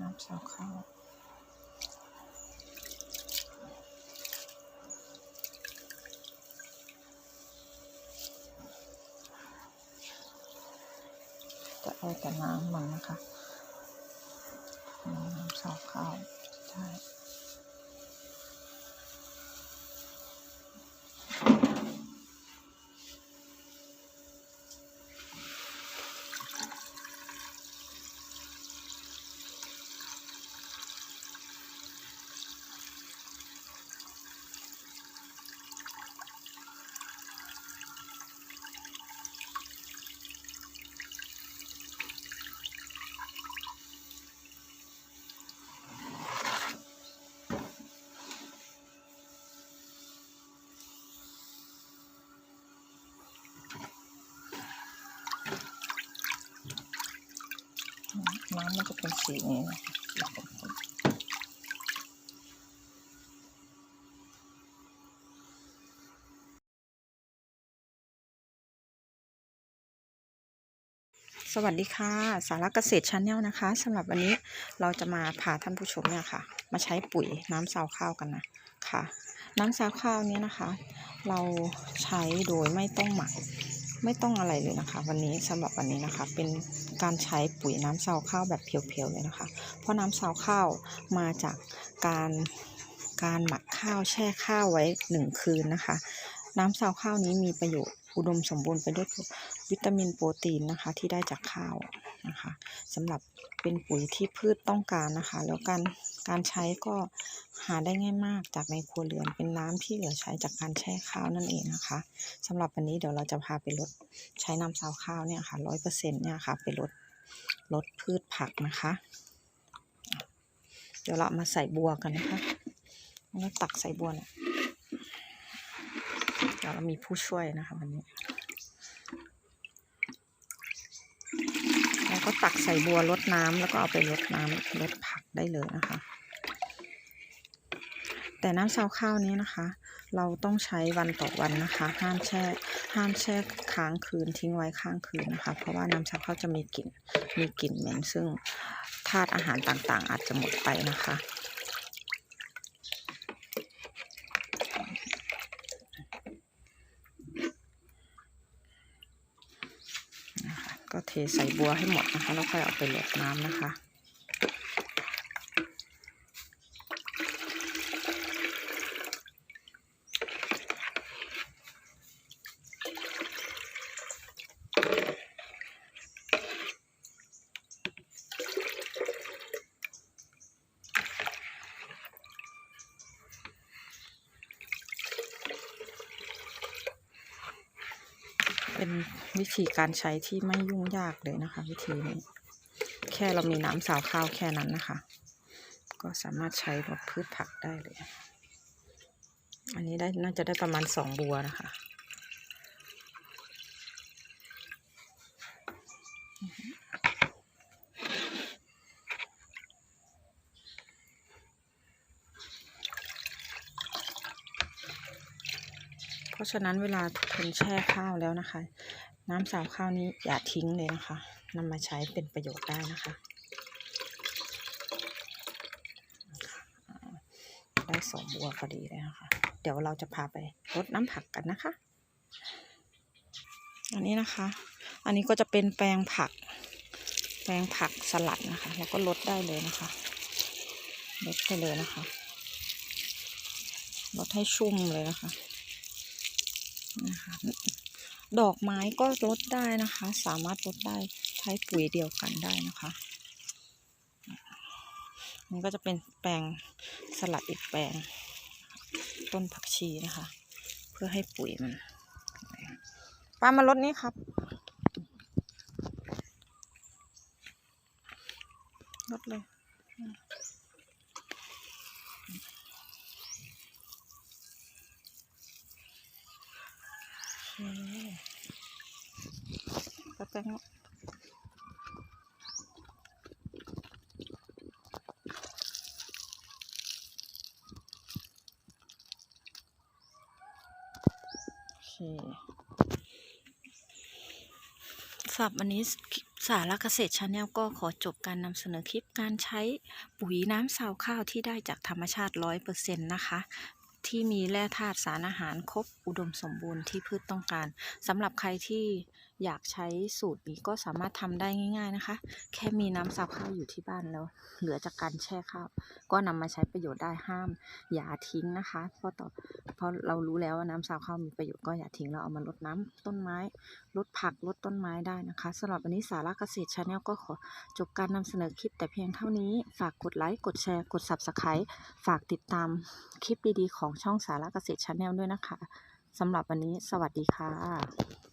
น้ำสาเข้าวจะเอาแต่น้ำมันนะคะ น้ำสาเข้าวใช่ น้ำมันจะเป็นสีนี้นะสวัสดีค่ะ สารเกษตรชาแนลนะคะสำหรับวันนี้เราจะมาพาท่านผู้ชมเนี่ยค่ะ มาใช้ปุ๋ยน้ำซาวข้าวกันนะค่ะ น้ำซาวข้าวนี้นะคะ เราใช้โดยไม่ต้องหมัก ไม่ต้องอะไรเลยนะคะ วันนี้สำหรับวันนี้นะคะ เป็นการใช้ปุ๋ยน้ำซาวข้าวแบบเพียวๆเลยนะคะ เพราะน้ำซาวข้าวมาจากการการหมักข้าวแช่ข้าวไว้หนึ่งคืนนะคะ น้ำซาวข้าวนี้มีประโยชน์อุดมสมบูรณ์ไปด้วยวิตามินโปรตีนนะคะที่ได้จากข้าวนะคะสำหรับเป็นปุ๋ยที่พืชต้องการนะคะ แล้วการการใช้ก็หาได้ง่ายมากจากในครัวเรือนเป็นน้ำที่เหลือใช้จากการแช่ข้าวนั่นเองนะคะสำหรับวันนี้เดี๋ยวเราจะพาไปลดใช้น้ำซาวข้าวเนี่ยค่ะร้อยเปอร์เซ็นต์เนี่ยค่ะไปลดลดพืชผักนะคะ เดี๋ยวเรามาใส่บัวกันนะคะแล้วตักใส่บัวเนี่ย เรามีผู้ช่วยนะคะวันนี้ แล้วก็ตักใส่บัวลดน้ำแล้วก็เอาไปลดน้ำลดผักได้เลยนะคะ แต่น้ำซาวข้าวนี้นะคะ เราต้องใช้วันต่อวันนะคะ ห้ามแช่ห้ามแช่ค้างคืนทิ้งไว้ค้างคืนนะคะ เพราะว่าน้ำซาวข้าวจะมีกลิ่นมีกลิ่นเหม็นซึ่งธาตุอาหารต่างๆ อาจจะหมดไปนะคะ นะคะ ก็เทใส่บัวให้หมดนะคะ แล้วค่อยเอาไปลดน้ำนะคะ เป็นวิธีการใช้ที่ไม่ยุ่งยากเลยนะคะ วิธีนี้ แค่เรามีน้ำสาวข้าวแค่นั้นนะคะ ก็สามารถใช้ลดพืชผักได้เลย อันนี้ได้น่าจะได้ประมาณสองบัวนะคะ เพราะฉะนั้นเวลาทุกคนแช่ข้าวแล้วนะคะ น้ำสาวข้าวนี้อย่าทิ้งเลยนะคะนำมาใช้เป็นประโยชน์ได้นะคะได้สองบัวพอดีเลยนะคะ เดี๋ยวเราจะพาไปรดน้ำผักกันนะคะ อันนี้นะคะ อันนี้ก็จะเป็นแปลงผัก แปลงผักสลัดนะคะ แล้วก็ลดได้เลยนะคะลดไปเลยนะคะลดให้ชุ่มเลยนะคะ นะคะดอกไม้ก็ลดได้นะคะ สามารถลดได้ใช้ปุ๋ยเดียวกันได้นะคะนี่ก็จะเป็นแปลงสลัดอีกแปลง ต้นผักชีนะคะ เพื่อให้ปุ๋ยมันปามาลดนี้ครับลดเลยโอเค แป๊บๆนะโอเคสำหรับวันนี้สารเกษตรชาแนลก็ขอจบการนำเสนอคลิปการใช้ปุ๋ยน้ำซาวข้าวที่ได้จากธรรมชาติ100%นะคะ ที่มีแร่ธาตุสารอาหารครบอุดมสมบูรณ์ที่พืชต้องการสำหรับใครที่อยากใช้สูตรนี้ก็สามารถทำได้ง่าย ๆนะคะ แค่มีน้ำซาวข้าวอยู่ที่บ้านแล้ว เหลือจากการแช่ข้าวก็นำมาใช้ประโยชน์ได้ห้าม อย่าทิ้งนะคะ เพราะต่อเพราะเรารู้แล้วว่าน้ำซาวข้าวมีประโยชน์ก็อย่าทิ้งเราเอามารดน้ำต้นไม้ลดผักลดต้นไม้ได้นะคะสำหรับวันนี้สาระเกษตรชาแนลก็ขอจบการนำเสนอคลิปแต่เพียงเท่านี้ฝากกดไลค์กดแชร์กด Subscribe ฝากติดตามคลิปดีๆของช่องสาระเกษตรชาแนลด้วยนะคะสำหรับวันนี้สวัสดีค่ะ